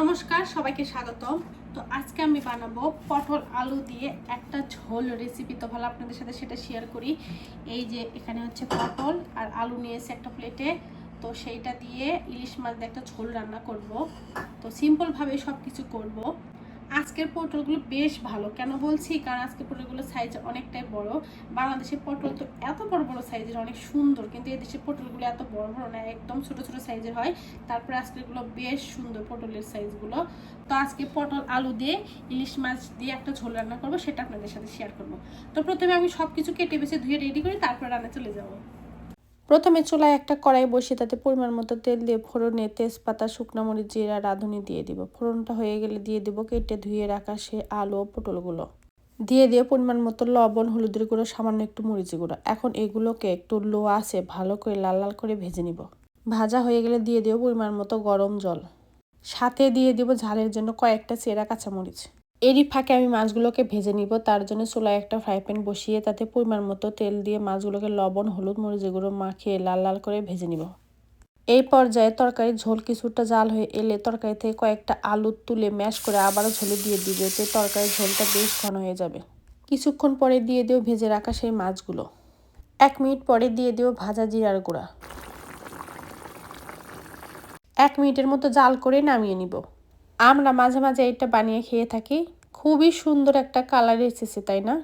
নমস্কার, সবাইকে স্বাগত তো আজকে আমি বানাবো পটল আলু দিয়ে একটা ঝোল রেসিপি তো ভালো আপনাদের সাথে সেটা শেয়ার করি। এই যে এখানে হচ্ছে পটল আর আলু নিয়েছে একটা প্লেটে তো সেইটা দিয়ে ইলিশ মাছ দিয়ে একটা ঝোল রান্না করব। তো সিম্পলভাবে সব কিছু করব। আজকের পটলগুলো বেশ ভালো। কেন বলছি? কারণ আজকের পটলগুলো সাইজ অনেকটাই বড়। বাংলাদেশের পটল তো এত বড় বড় সাইজের অনেক সুন্দর। কিন্তু এদেশের পটলগুলো এত বড় বড় না, একদম ছোট ছোট সাইজের হয়। তারপরে আজকেরগুলো বেশ সুন্দর পটলের সাইজগুলো তো আজকে পটল, আলু দিয়ে, ইলিশ মাছ দিয়ে একটা ঝোল রান্না করব, সেটা আপনাদের সাথে শেয়ার করব। তো প্রথমে আমি সব কিছু কেটে বেছে ধুয়ে রেডি করি তারপরে রান্না চলে যাব। প্রথমে চুলায় একটা কড়াই বসিয়ে তাতে পরিমাণ মতো তেল দিয়ে ফোড়নে তেজপাতা, শুকনো মরিচ, জিরা, রাঁধুনি দিয়ে দিব। ফোড়নটা হয়ে গেলে দিয়ে দিব কেটে ধুয়ে রাখা সে আলু ও পটলগুলো। দিয়ে দিয়ে পরিমাণ মতো লবণ, হলুদের গুঁড়ো, সামান্য একটু মরিচ গুঁড়ো। এখন এগুলোকে একটু লো আছে ভালো করে লাল লাল করে ভেজে নিব। ভাজা হয়ে গেলে দিয়ে দেবো পরিমাণ মতো গরম জল। সাথে দিয়ে দিব ঝালের জন্য কয়েকটা চেরা কাঁচামরিচ। এরই ফাঁকে আমি মাছগুলোকে ভেজে নিব। তার জন্য চুলায় একটা ফ্রাই প্যান বসিয়ে তাতে পরিমাণ মতো তেল দিয়ে মাছগুলোকে লবণ, হলুদ, মরিচ মাখিয়ে লাল লাল করে ভেজে নিব। এই পর্যায়ে তরকারির ঝোল কিছুটা জাল হয়ে এলে তরকারি থেকে কয়েকটা আলু তুলে ম্যাশ করে আবারও ঝোলে দিয়ে দিবে, এতে তরকারির ঝোলটা বেশ ঘন হয়ে যাবে। কিছুক্ষণ পরে দিয়ে দিও ভেজে রাখা সেই মাছগুলো। এক মিনিট পরে দিয়ে দিও ভাজা জিরার গুঁড়া। এক মিনিটের মতো জাল করে নামিয়ে নিব। আমরা মাঝে মাঝে এটা বানিয়ে খেয়ে থাকি। খুবই সুন্দর একটা কালার এসেছে তাই না?